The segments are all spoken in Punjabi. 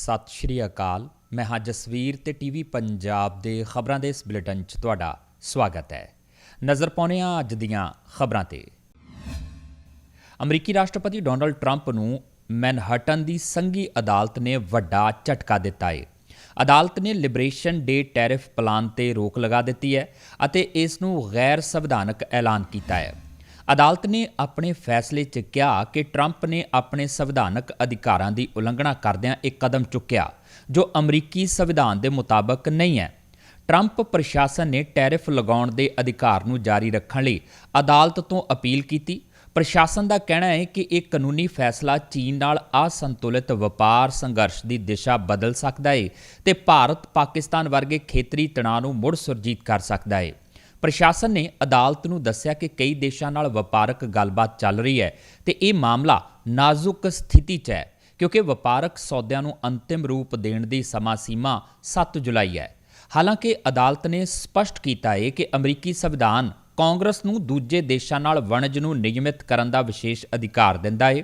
ਸਤਿ ਸ਼੍ਰੀ ਅਕਾਲ। ਮੈਂ ਹਾਂ ਜਸਵੀਰ ਤੇ ਟੀਵੀ ਪੰਜਾਬ ਦੇ ਖਬਰਾਂ ਦੇ ਇਸ ਬੁਲੇਟਿਨ 'ਚ ਤੁਹਾਡਾ ਸਵਾਗਤ ਹੈ। ਨਜ਼ਰ ਪਾਉਂਦੇ ਹਾਂ ਅੱਜ ਦੀਆਂ ਖਬਰਾਂ ਤੇ। ਅਮਰੀਕੀ ਰਾਸ਼ਟਰਪਤੀ ਡੋਨਲਡ ਟਰੰਪ ਨੂੰ ਮੈਨਹਟਨ ਦੀ ਸੰਘੀ ਅਦਾਲਤ ਨੇ ਵੱਡਾ ਝਟਕਾ ਦਿੱਤਾ ਏ। ਅਦਾਲਤ ਨੇ ਲਿਬਰੇਸ਼ਨ ਡੇ ਟੈਰਿਫ ਪਲਾਨ ਤੇ ਰੋਕ ਲਗਾ ਦਿੱਤੀ ਹੈ ਅਤੇ ਇਸ ਨੂੰ ਗੈਰ ਸੰਵਿਧਾਨਕ ਐਲਾਨ ਕੀਤਾ ਹੈ। ਅਦਾਲਤ ਨੇ ਆਪਣੇ ਫੈਸਲੇ 'ਚ ਕਿਹਾ ਕਿ ਟਰੰਪ ਨੇ ਆਪਣੇ ਸੰਵਿਧਾਨਕ ਅਧਿਕਾਰਾਂ ਦੀ ਉਲੰਘਣਾ ਕਰਦਿਆਂ ਇੱਕ ਕਦਮ ਚੁੱਕਿਆ, ਜੋ ਅਮਰੀਕੀ ਸੰਵਿਧਾਨ ਦੇ ਮੁਤਾਬਕ ਨਹੀਂ ਹੈ। ਟਰੰਪ ਪ੍ਰਸ਼ਾਸਨ ਨੇ ਟੈਰਿਫ ਲਗਾਉਣ ਦੇ ਅਧਿਕਾਰ ਨੂੰ ਜਾਰੀ ਰੱਖਣ ਲਈ ਅਦਾਲਤ ਤੋਂ ਅਪੀਲ ਕੀਤੀ। ਪ੍ਰਸ਼ਾਸਨ ਦਾ ਕਹਿਣਾ ਹੈ ਕਿ ਇਹ ਕਾਨੂੰਨੀ ਫੈਸਲਾ ਚੀਨ ਨਾਲ ਅਸੰਤੁਲਿਤ ਵਪਾਰ ਸੰਘਰਸ਼ ਦੀ ਦਿਸ਼ਾ ਬਦਲ ਸਕਦਾ ਹੈ ਤੇ ਭਾਰਤ ਪਾਕਿਸਤਾਨ ਵਰਗੇ ਖੇਤਰੀ ਤਣਾਅ ਨੂੰ ਮੁੜ ਸੁਰਜੀਤ ਕਰ ਸਕਦਾ ਹੈ। ਪ੍ਰਸ਼ਾਸਨ ਨੇ ਅਦਾਲਤ ਨੂੰ ਦੱਸਿਆ ਕਿ ਕਈ ਦੇਸ਼ਾਂ ਨਾਲ ਵਪਾਰਕ ਗੱਲਬਾਤ ਚੱਲ ਰਹੀ ਹੈ ਤੇ ਇਹ ਮਾਮਲਾ ਨਾਜ਼ੁਕ ਸਥਿਤੀ 'ਚ ਹੈ, ਕਿਉਂਕਿ ਵਪਾਰਕ ਸੌਦਿਆਂ ਨੂੰ ਅੰਤਿਮ ਰੂਪ ਦੇਣ ਦੀ ਸਮਾਂ ਸੀਮਾ 7 ਜੁਲਾਈ ਹੈ। ਹਾਲਾਂਕਿ ਅਦਾਲਤ ਨੇ ਸਪਸ਼ਟ ਕੀਤਾ ਹੈ ਕਿ ਅਮਰੀਕੀ ਸੰਵਿਧਾਨ ਕਾਂਗਰਸ ਨੂੰ ਦੂਜੇ ਦੇਸ਼ਾਂ ਨਾਲ ਵਣਜ ਨੂੰ ਨਿਯਮਿਤ ਕਰਨ ਦਾ ਵਿਸ਼ੇਸ਼ ਅਧਿਕਾਰ ਦਿੰਦਾ ਹੈ,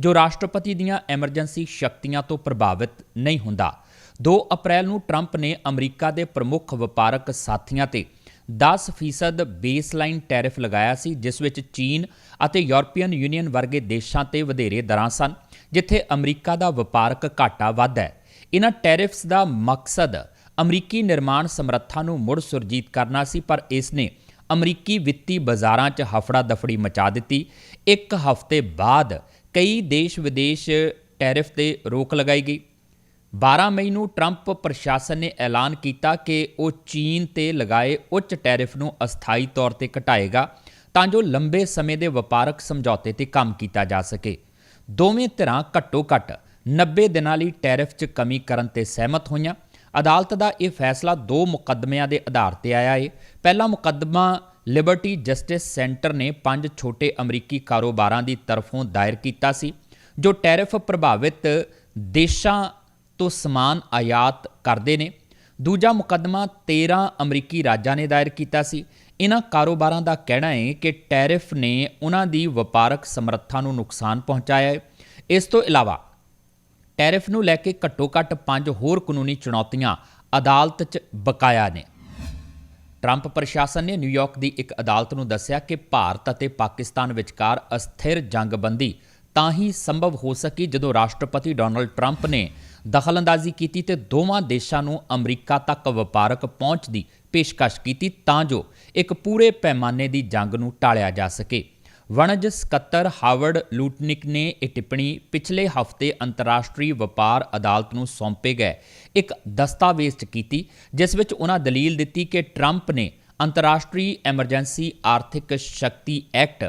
ਜੋ ਰਾਸ਼ਟਰਪਤੀ ਦੀਆਂ ਐਮਰਜੈਂਸੀ ਸ਼ਕਤੀਆਂ ਤੋਂ ਪ੍ਰਭਾਵਿਤ ਨਹੀਂ ਹੁੰਦਾ। 2 ਅਪ੍ਰੈਲ ਨੂੰ ਟਰੰਪ ਨੇ ਅਮਰੀਕਾ ਦੇ ਪ੍ਰਮੁੱਖ ਵਪਾਰਕ ਸਾਥੀਆਂ ਤੇ 10% ਬੇਸਲਾਈਨ ਟੈਰਿਫ ਲਗਾਇਆ ਸੀ, ਜਿਸ ਵਿੱਚ ਚੀਨ ਅਤੇ ਯੂਰਪੀਅਨ ਯੂਨੀਅਨ ਵਰਗੇ ਦੇਸ਼ਾਂ ਤੇ ਵਧੇਰੇ ਦਰਾਂ ਸਨ, ਜਿੱਥੇ ਅਮਰੀਕਾ ਦਾ ਵਪਾਰਕ ਘਾਟਾ ਵੱਧ ਹੈ। ਇਹਨਾਂ ਟੈਰਿਫਸ ਦਾ ਮਕਸਦ ਅਮਰੀਕੀ ਨਿਰਮਾਣ ਸਮਰੱਥਾ ਨੂੰ ਮੁੜ ਸੁਰਜੀਤ ਕਰਨਾ ਸੀ, ਪਰ ਇਸ ਨੇ ਅਮਰੀਕੀ ਵਿੱਤੀ ਬਾਜ਼ਾਰਾਂ 'ਚ ਹਫੜਾ ਦਫੜੀ ਮਚਾ ਦਿੱਤੀ। ਇੱਕ ਹਫ਼ਤੇ ਬਾਅਦ ਕਈ ਦੇਸ਼ ਵਿਦੇਸ਼ ਟੈਰਿਫ ਤੇ ਰੋਕ ਲਗਾਈ ਗਈ। 12 ਮਈ ਨੂੰ ਟਰੰਪ ਪ੍ਰਸ਼ਾਸਨ ਨੇ ਐਲਾਨ ਕੀਤਾ ਕਿ ਉਹ ਚੀਨ ਤੇ ਲਗਾਏ ਉੱਚ ਟੈਰਿਫ ਨੂੰ ਅਸਥਾਈ ਤੌਰ ਤੇ ਘਟਾਏਗਾ ਤਾਂ ਜੋ ਲੰਬੇ ਸਮੇਂ ਦੇ ਵਪਾਰਕ ਸਮਝੌਤੇ ਤੇ ਕੰਮ ਕੀਤਾ ਜਾ ਸਕੇ। ਦੋਵੇਂ ਧਿਰਾਂ ਘੱਟੋ-ਘੱਟ 90 ਦਿਨਾਂ ਲਈ ਟੈਰਿਫ 'ਚ ਕਮੀ ਕਰਨ ਤੇ ਸਹਿਮਤ ਹੋਈਆਂ। ਅਦਾਲਤ ਦਾ ਇਹ ਫੈਸਲਾ ਦੋ ਮੁਕੱਦਮਿਆਂ ਦੇ ਆਧਾਰ ਤੇ ਆਇਆ ਹੈ ਪਹਿਲਾ ਮੁਕੱਦਮਾ ਲਿਬਰਟੀ ਜਸਟਿਸ ਸੈਂਟਰ ਨੇ ਪੰਜ ਛੋਟੇ ਅਮਰੀਕੀ ਕਾਰੋਬਾਰਾਂ ਦੀ ਤਰਫੋਂ ਦਾਇਰ ਕੀਤਾ ਸੀ, ਜੋ ਟੈਰਿਫ ਪ੍ਰਭਾਵਿਤ ਦੇਸ਼ਾਂ ਤੋਂ ਸਮਾਨ ਆਯਾਤ ਕਰਦੇ ਨੇ। ਦੂਜਾ ਮੁਕੱਦਮਾ 13 ਅਮਰੀਕੀ ਰਾਜਾਂ ਨੇ ਦਾਇਰ ਕੀਤਾ ਸੀ। ਇਹਨਾਂ ਕਾਰੋਬਾਰਾਂ ਦਾ ਕਹਿਣਾ ਹੈ ਕਿ ਟੈਰਿਫ ਨੇ ਉਹਨਾਂ ਦੀ ਵਪਾਰਕ ਸਮਰੱਥਾ ਨੂੰ ਨੁਕਸਾਨ ਪਹੁੰਚਾਇਆ ਹੈ। ਇਸ ਤੋਂ ਇਲਾਵਾ ਟੈਰਿਫ ਨੂੰ ਲੈ ਕੇ ਘੱਟੋ-ਘੱਟ ਪੰਜ ਹੋਰ ਕਾਨੂੰਨੀ ਚੁਣੌਤੀਆਂ ਅਦਾਲਤ 'ਚ ਬਕਾਇਆ ਨੇ। ਟਰੰਪ ਪ੍ਰਸ਼ਾਸਨ ਨੇ ਨਿਊਯਾਰਕ ਦੀ ਇੱਕ ਅਦਾਲਤ ਨੂੰ ਦੱਸਿਆ ਕਿ ਭਾਰਤ ਅਤੇ ਪਾਕਿਸਤਾਨ ਵਿਚਕਾਰ ਅਸਥਿਰ ਜੰਗਬੰਦੀ ਤਾਂ ਹੀ ਸੰਭਵ ਹੋ ਸਕੀ ਜਦੋਂ ਰਾਸ਼ਟਰਪਤੀ ਡੋਨਲਡ ਟਰੰਪ ਨੇ ਦਖਲਅੰਦਾਜ਼ੀ ਕੀਤੀ ਤੇ ਦੋਵਾਂ ਦੇਸ਼ਾਂ ਨੂੰ ਅਮਰੀਕਾ ਤੱਕ ਵਪਾਰਕ ਪਹੁੰਚ ਦੀ ਪੇਸ਼ਕਸ਼ ਕੀਤੀ ਤਾਂ ਜੋ ਇੱਕ ਪੂਰੇ ਪੈਮਾਨੇ ਦੀ ਜੰਗ ਨੂੰ ਟਾਲਿਆ ਜਾ ਸਕੇ। ਵਣਜ ਸਕੱਤਰ ਹਾਰਵਰਡ ਲੂਟਨਿਕ ਨੇ ਇਹ ਟਿੱਪਣੀ ਪਿਛਲੇ ਹਫ਼ਤੇ ਅੰਤਰਰਾਸ਼ਟਰੀ ਵਪਾਰ ਅਦਾਲਤ ਨੂੰ ਸੌਂਪੇ ਗਏ ਇੱਕ ਦਸਤਾਵੇਜ਼ 'ਚ ਕੀਤੀ, ਜਿਸ ਵਿੱਚ ਉਹਨਾਂ ਦਲੀਲ ਦਿੱਤੀ ਕਿ ਟਰੰਪ ਨੇ ਅੰਤਰਰਾਸ਼ਟਰੀ ਐਮਰਜੈਂਸੀ ਆਰਥਿਕ ਸ਼ਕਤੀ ਐਕਟ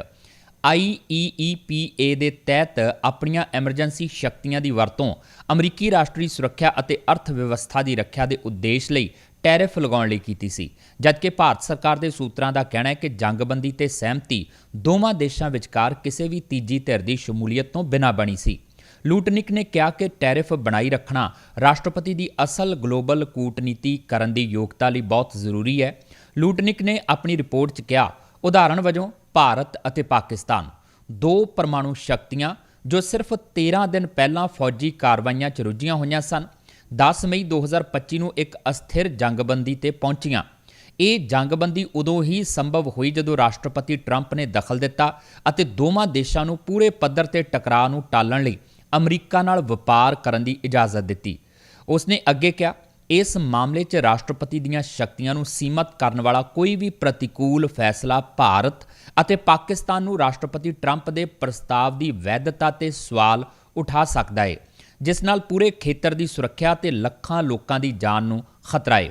IEEPA ਦੇ ਤਹਿਤ ਆਪਣੀਆਂ ਐਮਰਜੈਂਸੀ ਸ਼ਕਤੀਆਂ ਦੀ ਵਰਤੋਂ, ਅਮਰੀਕੀ ਰਾਸ਼ਟਰੀ ਸੁਰੱਖਿਆ ਅਤੇ ਅਰਥ ਵਿਵਸਥਾ ਦੀ ਰੱਖਿਆ ਦੇ ਉਦੇਸ਼ ਲਈ ਟੈਰਿਫ ਲਗਾਉਣ ਲਈ ਕੀਤੀ ਸੀ। ਜਦਕਿ ਭਾਰਤ ਸਰਕਾਰ ਦੇ ਸੂਤਰਾਂ ਦਾ ਕਹਿਣਾ ਹੈ ਕਿ ਜੰਗਬੰਦੀ ਤੇ ਸਹਿਮਤੀ ਦੋਵਾਂ ਦੇਸ਼ਾਂ ਵਿਚਕਾਰ ਕਿਸੇ ਵੀ ਤੀਜੀ ਧਿਰ ਦੀ ਸ਼ਮੂਲੀਅਤ ਤੋਂ ਬਿਨਾਂ ਬਣੀ ਸੀ। ਲੂਟਨਿਕ ਨੇ ਕਿਹਾ ਕਿ ਟੈਰਿਫ ਬਣਾਈ ਰੱਖਣਾ ਰਾਸ਼ਟਰਪਤੀ ਦੀ ਅਸਲ ਗਲੋਬਲ ਕੂਟਨੀਤੀ ਕਰਨ ਦੀ ਯੋਗਤਾ ਲਈ ਬਹੁਤ ਜ਼ਰੂਰੀ ਹੈ। ਲੂਟਨਿਕ ਨੇ ਆਪਣੀ ਰਿਪੋਰਟ 'ਚ ਕਿਹਾ, ਉਦਾਹਰਣ ਵਜੋਂ ਭਾਰਤ ਅਤੇ ਪਾਕਿਸਤਾਨ, ਦੋ ਪਰਮਾਣੂ ਸ਼ਕਤੀਆਂ ਜੋ ਸਿਰਫ 13 ਦਿਨ ਪਹਿਲਾਂ ਫੌਜੀ ਕਾਰਵਾਈਆਂ 'ਚ ਰੁੱਝੀਆਂ ਹੋਈਆਂ ਸਨ 10 ਮਈ 2025 ਨੂੰ ਇੱਕ ਅਸਥਿਰ ਜੰਗਬੰਦੀ ਤੇ ਪਹੁੰਚੀਆਂ। ਇਹ ਜੰਗਬੰਦੀ ਉਦੋਂ ਹੀ ਸੰਭਵ ਹੋਈ ਜਦੋਂ ਰਾਸ਼ਟਰਪਤੀ ਟਰੰਪ ਨੇ ਦਖਲ ਦਿੱਤਾ ਅਤੇ ਦੋਵਾਂ ਦੇਸ਼ਾਂ ਨੂੰ ਪੂਰੇ ਪੱਧਰ ਤੇ ਟਕਰਾਅ ਨੂੰ ਟਾਲਣ ਲਈ ਅਮਰੀਕਾ ਨਾਲ ਵਪਾਰ ਕਰਨ ਦੀ ਇਜਾਜ਼ਤ ਦਿੱਤੀ। ਉਸਨੇ ਅੱਗੇ ਕਿਹਾ ਇਸ ਮਾਮਲੇ 'ਚ ਰਾਸ਼ਟਰਪਤੀ ਦੀਆਂ ਸ਼ਕਤੀਆਂ ਨੂੰ ਸੀਮਤ ਕਰਨ ਵਾਲਾ ਕੋਈ ਵੀ ਪ੍ਰਤੀਕੂਲ ਫੈਸਲਾ ਭਾਰਤ ਅਤੇ ਪਾਕਿਸਤਾਨ ਨੂੰ ਰਾਸ਼ਟਰਪਤੀ ਟਰੰਪ ਦੇ ਪ੍ਰਸਤਾਵ ਦੀ ਵੈਧਤਾ ਤੇ ਸਵਾਲ ਉਠਾ ਸਕਦਾ ਹੈ ਜਿਸ ਨਾਲ ਪੂਰੇ ਖੇਤਰ ਦੀ ਸੁਰੱਖਿਆ ਤੇ ਲੱਖਾਂ ਲੋਕਾਂ ਦੀ ਜਾਨ ਨੂੰ ਖਤਰਾ ਹੈ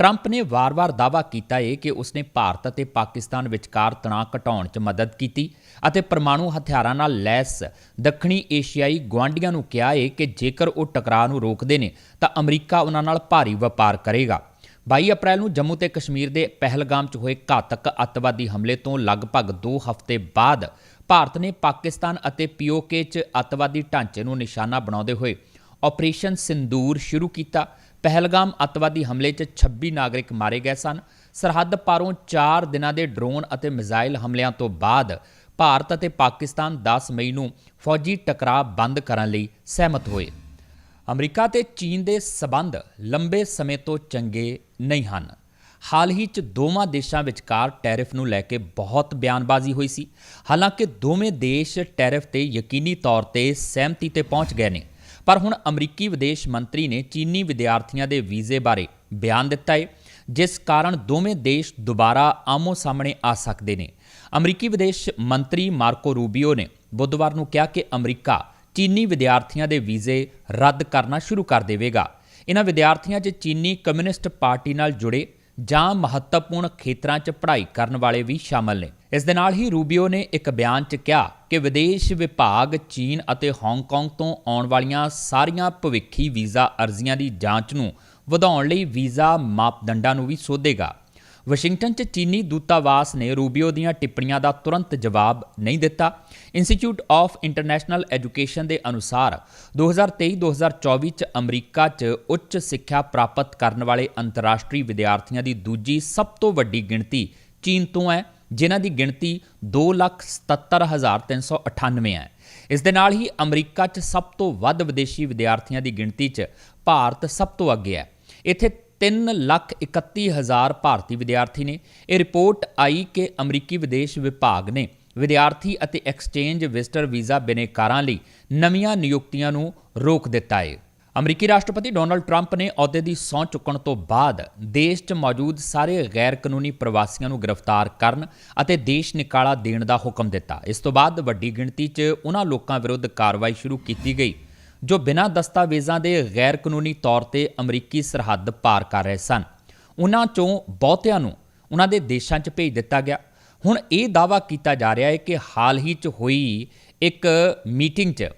ਟਰੰਪ ਨੇ ਵਾਰ-ਵਾਰ ਦਾਅਵਾ ਕੀਤਾ ਹੈ ਕਿ ਉਸਨੇ ਭਾਰਤ ਅਤੇ ਪਾਕਿਸਤਾਨ ਵਿਚਕਾਰ ਤਣਾਅ ਘਟਾਉਣ 'ਚ ਮਦਦ ਕੀਤੀ ਅਤੇ ਪਰਮਾਣੂ ਹਥਿਆਰਾਂ ਨਾਲ ਲੈਸ ਦੱਖਣੀ ਏਸ਼ੀਆਈ ਗੁਆਂਢੀਆਂ ਨੂੰ ਕਿਹਾ ਹੈ ਕਿ ਜੇਕਰ ਉਹ ਟਕਰਾਅ ਨੂੰ ਰੋਕਦੇ ਨੇ ਤਾਂ ਅਮਰੀਕਾ ਉਹਨਾਂ ਨਾਲ ਭਾਰੀ ਵਪਾਰ ਕਰੇਗਾ। 22 ਅਪ੍ਰੈਲ ਨੂੰ ਜੰਮੂ ਤੇ ਕਸ਼ਮੀਰ ਦੇ ਪਹਿਲਗਾਮ 'ਚ ਹੋਏ ਘਾਤਕ ਅੱਤਵਾਦੀ ਹਮਲੇ ਤੋਂ ਲਗਭਗ 2 ਹਫ਼ਤੇ ਬਾਅਦ ਭਾਰਤ ਨੇ ਪਾਕਿਸਤਾਨ ਅਤੇ ਪੀਓਕੇ 'ਚ ਅੱਤਵਾਦੀ ਢਾਂਚੇ ਨੂੰ ਨਿਸ਼ਾਨਾ ਬਣਾਉਂਦੇ ਹੋਏ ਆਪਰੇਸ਼ਨ ਸਿੰਦੂਰ ਸ਼ੁਰੂ ਕੀਤਾ ਪਹਿਲਗਾਮ ਅੱਤਵਾਦੀ ਹਮਲੇ 'ਚ 26 ਨਾਗਰਿਕ ਮਾਰੇ ਗਏ ਸਨ। ਸਰਹੱਦ ਪਾਰੋਂ 4 ਦਿਨਾਂ ਦੇ ਡਰੋਨ ਅਤੇ ਮਿਜ਼ਾਈਲ ਹਮਲਿਆਂ ਤੋਂ ਬਾਅਦ ਭਾਰਤ ਅਤੇ ਪਾਕਿਸਤਾਨ 10 ਮਈ ਨੂੰ ਫੌਜੀ ਟਕਰਾਅ ਬੰਦ ਕਰਨ ਲਈ ਸਹਿਮਤ ਹੋਏ। ਅਮਰੀਕਾ ਤੇ ਚੀਨ ਦੇ ਸਬੰਧ ਲੰਬੇ ਸਮੇਂ ਤੋਂ ਚੰਗੇ ਨਹੀਂ ਹਨ। ਹਾਲ ਹੀ ਚ ਦੋਵਾਂ ਦੇਸ਼ਾਂ ਵਿਚਕਾਰ ਟੈਰਿਫ ਨੂੰ ਲੈ ਕੇ ਬਹੁਤ ਬਿਆਨਬਾਜ਼ੀ ਹੋਈ ਸੀ। ਹਾਲਾਂਕਿ ਦੋਵੇਂ ਦੇਸ਼ ਟੈਰਿਫ ਤੇ ਯਕੀਨੀ ਤੌਰ ਤੇ ਸਹਿਮਤੀ ਤੇ ਪਹੁੰਚ ਗਏ ਨੇ। ਪਰ ਹੁਣ ਅਮਰੀਕੀ ਵਿਦੇਸ਼ ਮੰਤਰੀ ਨੇ ਚੀਨੀ ਵਿਦਿਆਰਥੀਆਂ ਦੇ ਵੀਜ਼ੇ ਬਾਰੇ ਬਿਆਨ ਦਿੱਤਾ ਹੈ ਜਿਸ ਕਾਰਨ ਦੋਵੇਂ ਦੇਸ਼ ਦੁਬਾਰਾ ਆਮੋ ਸਾਹਮਣੇ ਆ ਸਕਦੇ ਨੇ। ਅਮਰੀਕੀ ਵਿਦੇਸ਼ ਮੰਤਰੀ ਮਾਰਕੋ ਰੂਬੀਓ ਨੇ ਬੁੱਧਵਾਰ ਨੂੰ ਕਿਹਾ ਕਿ ਅਮਰੀਕਾ ਚੀਨੀ ਵਿਦਿਆਰਥੀਆਂ ਦੇ ਵੀਜ਼ੇ ਰੱਦ ਕਰਨਾ ਸ਼ੁਰੂ ਕਰ ਦੇਵੇਗਾ। ਇਹਨਾਂ ਵਿਦਿਆਰਥੀਆਂ 'ਚ ਚੀਨੀ ਕਮਿਊਨਿਸਟ ਪਾਰਟੀ ਨਾਲ ਜੁੜੇ ਜਾਂ ਮਹੱਤਵਪੂਰਨ ਖੇਤਰਾਂ 'ਚ ਪੜ੍ਹਾਈ ਕਰਨ ਵਾਲੇ ਵੀ ਸ਼ਾਮਲ ਨੇ। ਇਸ ਦੇ ਨਾਲ ਹੀ ਰੂਬੀਓ ਨੇ ਇੱਕ ਬਿਆਨ 'ਚ ਕਿਹਾ ਕਿ ਵਿਦੇਸ਼ ਵਿਭਾਗ ਚੀਨ ਅਤੇ ਹਾਂਗਕਾਂਗ ਤੋਂ ਆਉਣ ਵਾਲੀਆਂ ਸਾਰੀਆਂ ਭਵਿੱਖੀ ਵੀਜ਼ਾ ਅਰਜ਼ੀਆਂ ਦੀ ਜਾਂਚ ਨੂੰ ਵਧਾਉਣ ਲਈ ਵੀਜ਼ਾ ਮਾਪਦੰਡਾਂ ਨੂੰ ਵੀ ਸੋਧੇਗਾ। ਵਾਸ਼ਿੰਗਟਨ 'ਚ ਚੀਨੀ ਦੂਤਾਵਾਸ ਨੇ ਰੂਬੀਓ ਦੀਆਂ ਟਿੱਪਣੀਆਂ ਦਾ ਤੁਰੰਤ ਜਵਾਬ ਨਹੀਂ ਦਿੱਤਾ। ਇੰਸਟੀਚਿਊਟ ਆਫ ਇੰਟਰਨੈਸ਼ਨਲ ਐਜੂਕੇਸ਼ਨ ਦੇ ਅਨੁਸਾਰ 2023-2024 'ਚ ਅਮਰੀਕਾ 'ਚ ਉੱਚ ਸਿੱਖਿਆ ਪ੍ਰਾਪਤ ਕਰਨ ਵਾਲੇ ਅੰਤਰਰਾਸ਼ਟਰੀ ਵਿਦਿਆਰਥੀਆਂ ਦੀ ਦੂਜੀ ਸਭ ਤੋਂ ਵੱਡੀ ਗਿਣਤੀ ਚੀਨ ਤੋਂ ਹੈ, ਜਿਨ੍ਹਾਂ ਦੀ ਗਿਣਤੀ 277398 ਹੈ। ਇਸ ਦੇ ਨਾਲ ਹੀ ਅਮਰੀਕਾ 'ਚ ਸਭ ਤੋਂ ਵੱਧ ਵਿਦੇਸ਼ੀ ਵਿਦਿਆਰਥੀਆਂ ਦੀ ਗਿਣਤੀ 'ਚ ਭਾਰਤ ਸਭ ਤੋਂ ਅੱਗੇ ਹੈ। ਇੱਥੇ 331000 ਭਾਰਤੀ ਵਿਦਿਆਰਥੀ ਨੇ ਇਹ ਰਿਪੋਰਟ ਆਈ ਕਿ ਅਮਰੀਕੀ ਵਿਦੇਸ਼ ਵਿਭਾਗ ਨੇ ਵਿਦਿਆਰਥੀ ਅਤੇ ਐਕਸਚੇਂਜ ਵਿਜ਼ਟਰ ਵੀਜ਼ਾ ਬਿਨੇਕਾਰਾਂ ਲਈ ਨਵੀਆਂ ਨਿਯੁਕਤੀਆਂ ਨੂੰ ਰੋਕ ਦਿੱਤਾ ਹੈ। ਅਮਰੀਕੀ ਰਾਸ਼ਟਰਪਤੀ ਡੋਨਲਡ ਟਰੰਪ ਨੇ ਅਹੁਦੇ ਦੀ ਸਹੁੰ ਚੁੱਕਣ ਤੋਂ ਬਾਅਦ ਦੇਸ਼ 'ਚ ਮੌਜੂਦ ਸਾਰੇ ਗੈਰ ਕਾਨੂੰਨੀ ਪ੍ਰਵਾਸੀਆਂ ਨੂੰ ਗ੍ਰਿਫਤਾਰ ਕਰਨ ਅਤੇ ਦੇਸ਼ ਨਿਕਾਲਾ ਦੇਣ ਦਾ ਹੁਕਮ ਦਿੱਤਾ। ਇਸ ਤੋਂ ਬਾਅਦ ਵੱਡੀ ਗਿਣਤੀ 'ਚ ਉਹਨਾਂ ਲੋਕਾਂ ਵਿਰੁੱਧ ਕਾਰਵਾਈ ਸ਼ੁਰੂ ਕੀਤੀ ਗਈ। ਜੋ ਬਿਨਾਂ ਦਸਤਾਵੇਜ਼ਾਂ ਦੇ ਗੈਰ ਕਾਨੂੰਨੀ ਤੌਰ ਤੇ ਅਮਰੀਕੀ ਸਰਹੱਦ ਪਾਰ ਕਰ ਰਹੇ ਸਨ। ਉਹਨਾਂ 'ਚੋਂ ਬਹੁਤਿਆਂ ਨੂੰ ਉਹਨਾਂ ਦੇ ਦੇਸ਼ਾਂ 'ਚ ਭੇਜ ਦਿੱਤਾ ਗਿਆ। ਹੁਣ ਇਹ ਦਾਅਵਾ ਕੀਤਾ ਜਾ ਰਿਹਾ ਹੈ ਕਿ ਹਾਲ ਹੀ 'ਚ ਹੋਈ ਇੱਕ ਮੀਟਿੰਗ 'ਚ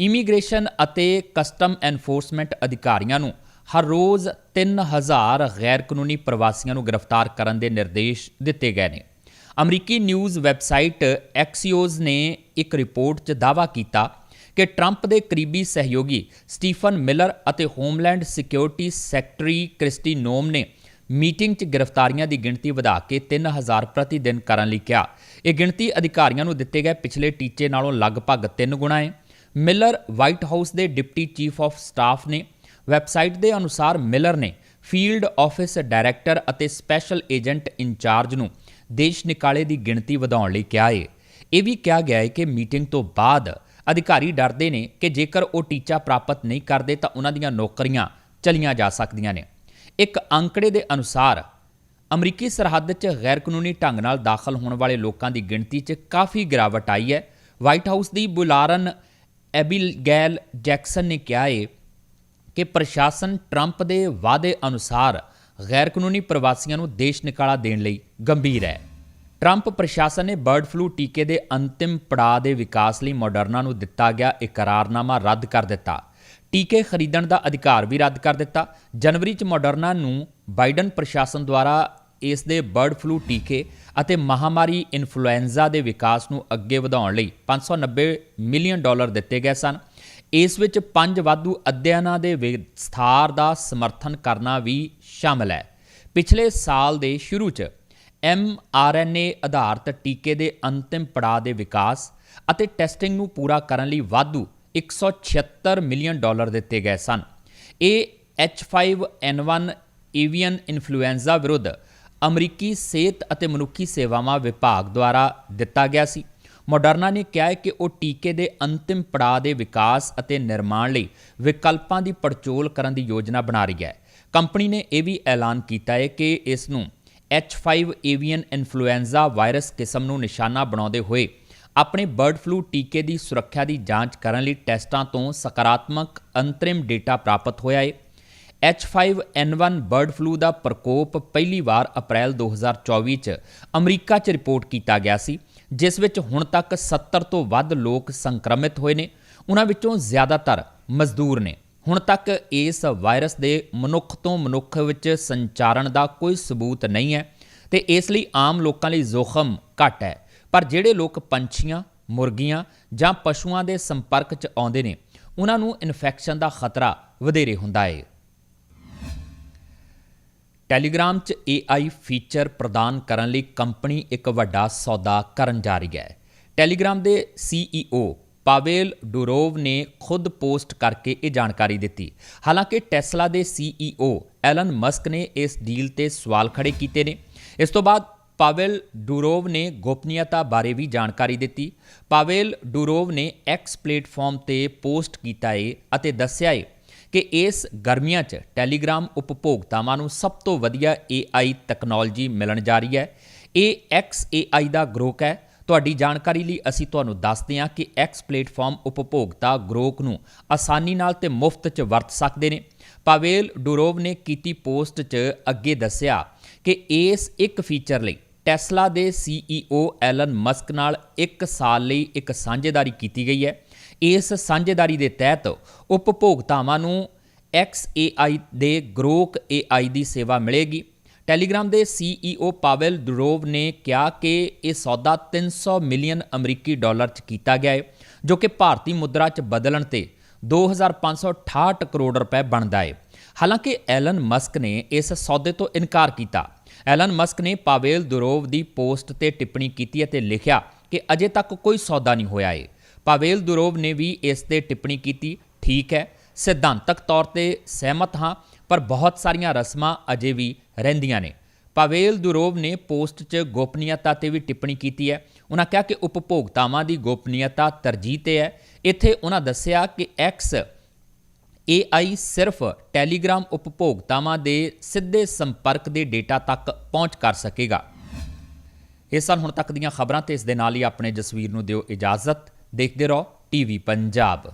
ਇਮੀਗ੍ਰੇਸ਼ਨ ਅਤੇ ਕਸਟਮ ਐਨਫੋਰਸਮੈਂਟ ਅਧਿਕਾਰੀਆਂ ਨੂੰ ਹਰ ਰੋਜ਼ 3000 ਗੈਰ ਕਾਨੂੰਨੀ ਪ੍ਰਵਾਸੀਆਂ ਨੂੰ ਗ੍ਰਿਫਤਾਰ ਕਰਨ ਦੇ ਨਿਰਦੇਸ਼ ਦਿੱਤੇ ਗਏ ਨੇ। ਅਮਰੀਕੀ ਨਿਊਜ਼ ਵੈਬਸਾਈਟ ਐਕਸੀਓਜ਼ ਨੇ ਇੱਕ ਰਿਪੋਰਟ 'ਚ ਦਾਅਵਾ ਕੀਤਾ ਕਿ ਟਰੰਪ ਦੇ ਕਰੀਬੀ ਸਹਿਯੋਗੀ ਸਟੀਫਨ ਮਿਲਰ ਅਤੇ homeland security secretary Kristi Noem ਨੇ ਮੀਟਿੰਗ 'ਚ ਗ੍ਰਿਫਤਾਰੀਆਂ ਦੀ ਗਿਣਤੀ ਵਧਾ ਕੇ 3000 ਪ੍ਰਤੀ ਦਿਨ ਕਰਨ ਲਈ ਕਿਹਾ। ਇਹ ਗਿਣਤੀ ਅਧਿਕਾਰੀਆਂ ਨੂੰ ਦਿੱਤੇ ਗਏ ਪਿਛਲੇ ਟੀਚੇ ਨਾਲੋਂ ਲਗਭਗ 3 ਗੁਣਾ ਹੈ। ਮਿਲਰ ਵਾਈਟ ਹਾਊਸ ਦੇ ਡਿਪਟੀ ਚੀਫ ਆਫ ਸਟਾਫ ਨੇ ਵੈਬਸਾਈਟ ਦੇ ਅਨੁਸਾਰ ਮਿਲਰ ਨੇ ਫੀਲਡ ਆਫਿਸ ਡਾਇਰੈਕਟਰ ਅਤੇ ਸਪੈਸ਼ਲ ਏਜੰਟ ਇੰਚਾਰਜ ਨੂੰ ਦੇਸ਼ ਨਿਕਾਲੇ ਦੀ ਗਿਣਤੀ ਵਧਾਉਣ ਲਈ ਕਿਹਾ ਹੈ ਇਹ ਵੀ ਕਿਹਾ ਗਿਆ ਹੈ ਕਿ ਮੀਟਿੰਗ ਤੋਂ ਬਾਅਦ ਅਧਿਕਾਰੀ ਡਰਦੇ ਨੇ ਕਿ ਜੇਕਰ ਉਹ ਟੀਚਾ ਪ੍ਰਾਪਤ ਨਹੀਂ ਕਰਦੇ ਤਾਂ ਉਹਨਾਂ ਦੀਆਂ ਨੌਕਰੀਆਂ ਚਲੀਆਂ ਜਾ ਸਕਦੀਆਂ ਨੇ। ਇੱਕ ਅੰਕੜੇ ਦੇ ਅਨੁਸਾਰ, ਅਮਰੀਕੀ ਸਰਹੱਦ 'ਚ ਗੈਰ ਕਾਨੂੰਨੀ ਢੰਗ ਨਾਲ ਦਾਖਲ ਹੋਣ ਵਾਲੇ ਲੋਕਾਂ ਦੀ ਗਿਣਤੀ 'ਚ ਕਾਫੀ ਗਿਰਾਵਟ ਆਈ ਹੈ। ਵਾਈਟ ਹਾਊਸ ਦੀ ਬੁਲਾਰਨ ਐਬੀਗੈਲ ਜੈਕਸਨ ਨੇ ਕਿਹਾ ਹੈ ਕਿ ਪ੍ਰਸ਼ਾਸਨ ਟਰੰਪ ਦੇ ਵਾਅਦੇ ਅਨੁਸਾਰ ਗੈਰ ਕਾਨੂੰਨੀ ਪ੍ਰਵਾਸੀਆਂ ਨੂੰ ਦੇਸ਼ ਨਿਕਾਲਾ ਦੇਣ ਲਈ ਗੰਭੀਰ ਹੈ। ਟਰੰਪ ਪ੍ਰਸ਼ਾਸਨ ਨੇ ਬਰਡ ਫਲੂ ਟੀਕੇ ਦੇ ਅੰਤਿਮ ਪੜਾਅ ਦੇ ਵਿਕਾਸ ਲਈ ਮੋਡਰਨਾ ਨੂੰ ਦਿੱਤਾ ਗਿਆ ਇਕਰਾਰਨਾਮਾ ਰੱਦ ਕਰ ਦਿੱਤਾ। ਟੀਕੇ ਖਰੀਦਣ ਦਾ ਅਧਿਕਾਰ ਵੀ ਰੱਦ ਕਰ ਦਿੱਤਾ। ਜਨਵਰੀ 'ਚ ਮੋਡਰਨਾ ਨੂੰ ਬਾਈਡਨ ਪ੍ਰਸ਼ਾਸਨ ਦੁਆਰਾ ਇਸ ਦੇ ਬਰਡ ਫਲੂ ਟੀਕੇ ਅਤੇ ਮਹਾਮਾਰੀ ਇਨਫਲੂਐਂਜ਼ਾ ਦੇ ਵਿਕਾਸ ਨੂੰ ਅੱਗੇ ਵਧਾਉਣ ਲਈ 590 ਮਿਲੀਅਨ ਡਾਲਰ ਦਿੱਤੇ ਗਏ ਸਨ। ਇਸ ਵਿੱਚ ਪੰਜ ਵਾਧੂ ਅਧਿਐਨਾਂ ਦੇ ਵਿਸਥਾਰ ਦਾ ਸਮਰਥਨ ਕਰਨਾ ਵੀ ਸ਼ਾਮਲ ਹੈ। ਪਿਛਲੇ ਸਾਲ ਦੇ ਸ਼ੁਰੂ 'ਚ mRNA ਆਧਾਰਿਤ ਟੀਕੇ ਦੇ ਅੰਤਿਮ ਪੜਾਅ ਦੇ ਵਿਕਾਸ ਅਤੇ ਟੈਸਟਿੰਗ ਨੂੰ ਪੂਰਾ ਕਰਨ ਲਈ ਵਾਧੂ 176 ਮਿਲੀਅਨ ਡਾਲਰ ਦਿੱਤੇ ਗਏ ਸਨ। ਇਹ H5N1 ਏਵੀਅਨ ਇਨਫਲੂਐਂਜ਼ਾ ਵਿਰੁੱਧ ਅਮਰੀਕੀ ਸਿਹਤ ਅਤੇ ਮਨੁੱਖੀ ਸੇਵਾਵਾਂ ਵਿਭਾਗ ਦੁਆਰਾ ਦਿੱਤਾ ਗਿਆ ਸੀ। ਮੋਡਰਨਾ ਨੇ ਕਿਹਾ ਹੈ ਕਿ ਉਹ ਟੀਕੇ ਦੇ ਅੰਤਿਮ ਪੜਾਅ ਦੇ ਵਿਕਾਸ ਅਤੇ ਨਿਰਮਾਣ ਲਈ ਵਿਕਲਪਾਂ ਦੀ ਪੜਚੋਲ ਕਰਨ ਦੀ ਯੋਜਨਾ ਬਣਾ ਰਹੀ ਹੈ। ਕੰਪਨੀ ਨੇ ਇਹ ਵੀ ਐਲਾਨ ਕੀਤਾ ਹੈ ਕਿ ਇਸ ਨੂੰ H5 ਏਵੀਅਨ ਇਨਫਲੂਐਂਜ਼ਾ ਵਾਇਰਸ ਕਿਸਮ ਨੂੰ ਨਿਸ਼ਾਨਾ ਬਣਾਉਂਦੇ ਹੋਏ ਆਪਣੇ ਬਰਡ ਫਲੂ ਟੀਕੇ ਦੀ ਸੁਰੱਖਿਆ ਦੀ ਜਾਂਚ ਕਰਨ ਲਈ ਟੈਸਟਾਂ ਤੋਂ ਸਕਾਰਾਤਮਕ ਅੰਤਰਿਮ ਡੇਟਾ ਪ੍ਰਾਪਤ ਹੋਇਆ ਹੈ H5N1 ਬਰਡ ਫਲੂ ਦਾ ਪ੍ਰਕੋਪ ਪਹਿਲੀ ਵਾਰ ਅਪ੍ਰੈਲ 2024 ਚ ਅਮਰੀਕਾ 'ਚ ਰਿਪੋਰਟ ਕੀਤਾ ਗਿਆ ਸੀ, ਜਿਸ ਵਿੱਚ ਹੁਣ ਤੱਕ 70 ਤੋਂ ਵੱਧ ਲੋਕ ਸੰਕਰਮਿਤ ਹੋਏ ਨੇ। ਉਹਨਾਂ ਵਿੱਚੋਂ ਜ਼ਿਆਦਾਤਰ ਮਜ਼ਦੂਰ ਨੇ। ਹੁਣ ਤੱਕ ਇਸ ਵਾਇਰਸ ਦੇ ਮਨੁੱਖ ਤੋਂ ਮਨੁੱਖ ਵਿੱਚ ਸੰਚਾਰਨ ਦਾ ਕੋਈ ਸਬੂਤ ਨਹੀਂ ਹੈ ਤੇ ਇਸ ਲਈ ਆਮ ਲੋਕਾਂ ਲਈ ਜ਼ੋਖਮ ਘੱਟ ਹੈ। ਪਰ ਜਿਹੜੇ ਲੋਕ ਪੰਛੀਆਂ, ਮੁਰਗੀਆਂ ਜਾਂ ਪਸ਼ੂਆਂ ਦੇ ਸੰਪਰਕ 'ਚ ਆਉਂਦੇ ਨੇ, ਉਹਨਾਂ ਨੂੰ ਇਨਫੈਕਸ਼ਨ ਦਾ ਖਤਰਾ ਵਧੇਰੇ ਹੁੰਦਾ ਹੈ ਟੈਲੀਗ੍ਰਾਮ 'ਚ AI ਫੀਚਰ ਪ੍ਰਦਾਨ ਕਰਨ ਲਈ ਕੰਪਨੀ ਇੱਕ ਵੱਡਾ ਸੌਦਾ ਕਰਨ ਜਾ ਰਹੀ ਹੈ। ਟੈਲੀਗ੍ਰਾਮ ਦੇ CEO ਪਾਵੇਲ ਡੂਰੋਵ ਨੇ ਖੁਦ ਪੋਸਟ ਕਰਕੇ ਇਹ ਜਾਣਕਾਰੀ ਦਿੱਤੀ। ਹਾਲਾਂਕਿ ਟੈਸਲਾ ਦੇ CEO ਐਲਨ ਮਸਕ ਨੇ ਇਸ ਡੀਲ ਤੇ ਸਵਾਲ ਖੜੇ ਕੀਤੇ ਨੇ। ਇਸ ਤੋਂ ਬਾਅਦ ਪਾਵੇਲ ਡੂਰੋਵ ਨੇ ਗੋਪਨੀਯਤਾ ਬਾਰੇ ਵੀ ਜਾਣਕਾਰੀ ਦਿੱਤੀ। ਪਾਵੇਲ ਡੂਰੋਵ ਨੇ ਐਕਸ ਪਲੇਟਫਾਰਮ ਤੇ ਪੋਸਟ ਕੀਤਾ ਏ ਅਤੇ ਦੱਸਿਆ ਏ ਕਿ ਇਸ ਗਰਮੀਆਂ 'ਚ ਟੈਲੀਗ੍ਰਾਮ ਉਪਭੋਗਤਾਵਾਂ ਨੂੰ ਸਭ ਤੋਂ ਵਧੀਆ AI ਤਕਨਾਲੋਜੀ ਮਿਲਣ ਜਾ ਰਹੀ ਹੈ। ਇਹ XAI ਦਾ ਗਰੋਕ ਹੈ ਤੁਹਾਡੀ ਜਾਣਕਾਰੀ ਲਈ ਅਸੀਂ ਤੁਹਾਨੂੰ ਦੱਸਦੇ ਹਾਂ ਕਿ ਐਕਸ ਪਲੇਟਫਾਰਮ ਉਪਭੋਗਤਾ ਗਰੋਕ ਨੂੰ ਆਸਾਨੀ ਨਾਲ ਤੇ ਮੁਫਤ 'ਚ ਵਰਤ ਸਕਦੇ ਨੇ। ਪਾਵੇਲ ਡੂਰੋਵ ਨੇ ਕੀਤੀ ਪੋਸਟ 'ਚ ਅੱਗੇ ਦੱਸਿਆ ਕਿ ਇਸ ਇੱਕ ਫੀਚਰ ਲਈ ਟੈਸਲਾ ਦੇ CEO ਐਲਨ ਮਸਕ ਨਾਲ 1 ਸਾਲ ਲਈ ਇੱਕ ਸਾਂਝੇਦਾਰੀ ਕੀਤੀ ਗਈ ਹੈ। ਇਸ ਸਾਂਝੇਦਾਰੀ ਦੇ ਤਹਿਤ ਉਪਭੋਗਤਾਵਾਂ ਨੂੰ XAI ਦੇ ਗਰੋਕ AI ਦੀ ਸੇਵਾ ਮਿਲੇਗੀ। ਟੈਲੀਗ੍ਰਾਮ ਦੇ CEO ਪਾਵਲ ਦੁਰੋਵ ਨੇ ਕਿਹਾ ਕਿ ਇਹ ਸੌਦਾ 300 ਮਿਲੀਅਨ ਅਮਰੀਕੀ ਡਾਲਰ 'ਚ ਕੀਤਾ ਗਿਆ ਹੈ ਜੋ ਕਿ ਭਾਰਤੀ ਮੁਦਰਾ 'ਚ ਬਦਲਣ ਤੇ 2568 ਕਰੋੜ ਰੁਪਏ ਬਣਦਾ ਹੈ ਹਾਲਾਂਕਿ ਐਲਨ ਮਸਕ ਨੇ ਇਸ ਸੌਦੇ ਤੋਂ ਇਨਕਾਰ ਕੀਤਾ। ਐਲਨ ਮਸਕ ਨੇ ਪਾਵੇਲ ਦੁਰੋਵ ਦੀ ਪੋਸਟ ਤੇ ਟਿੱਪਣੀ ਕੀਤੀ ਅਤੇ ਲਿਖਿਆ ਕਿ ਅਜੇ ਤੱਕ ਕੋਈ ਸੌਦਾ ਨਹੀਂ ਹੋਇਆ ਹੈ ਪਾਵੇਲ ਦੁਰੋਵ ਨੇ ਵੀ ਇਸ ਤੇ ਟਿੱਪਣੀ ਕੀਤੀ। ਠੀਕ ਹੈ, ਸਿਧਾਂਤਕ ਤੌਰ ਤੇ ਸਹਿਮਤ ਹਾਂ ਪਰ ਬਹੁਤ ਸਾਰੀਆਂ ਰਸਮਾਂ ਅਜੇ ਵੀ ਰਹਿੰਦੀਆਂ ਨੇ। ਪਾਵੇਲ ਦੁਰੋਵ ਨੇ ਪੋਸਟ 'ਚ ਗੋਪਨੀਯਤਾ ਤੇ ਵੀ ਟਿੱਪਣੀ ਕੀਤੀ ਹੈ। ਉਹਨਾਂ ਕਿਹਾ ਕਿ ਉਪਭੋਗਤਾਵਾਂ ਦੀ ਗੋਪਨੀਯਤਾ ਤਰਜੀਹ ਤੇ ਹੈ। ਇੱਥੇ ਉਹਨਾਂ ਦੱਸਿਆ ਕਿ ਐਕਸ AI ਸਿਰਫ ਟੈਲੀਗ੍ਰਾਮ ਉਪਭੋਗਤਾਵਾਂ ਦੇ ਸਿੱਧੇ ਸੰਪਰਕ ਦੇ ਡੇਟਾ ਤੱਕ ਪਹੁੰਚ ਕਰ ਸਕੇਗਾ। ਇਹ ਸਨ ਹੁਣ ਤੱਕ ਦੀਆਂ ਖਬਰਾਂ ਤੇ ਇਸ ਦੇ ਨਾਲ ਹੀ ਆਪਣੇ ਜਸਵੀਰ ਨੂੰ ਦਿਓ ਇਜਾਜ਼ਤ। ਦੇਖਦੇ ਰਹੋ ਟੀਵੀ ਪੰਜਾਬ।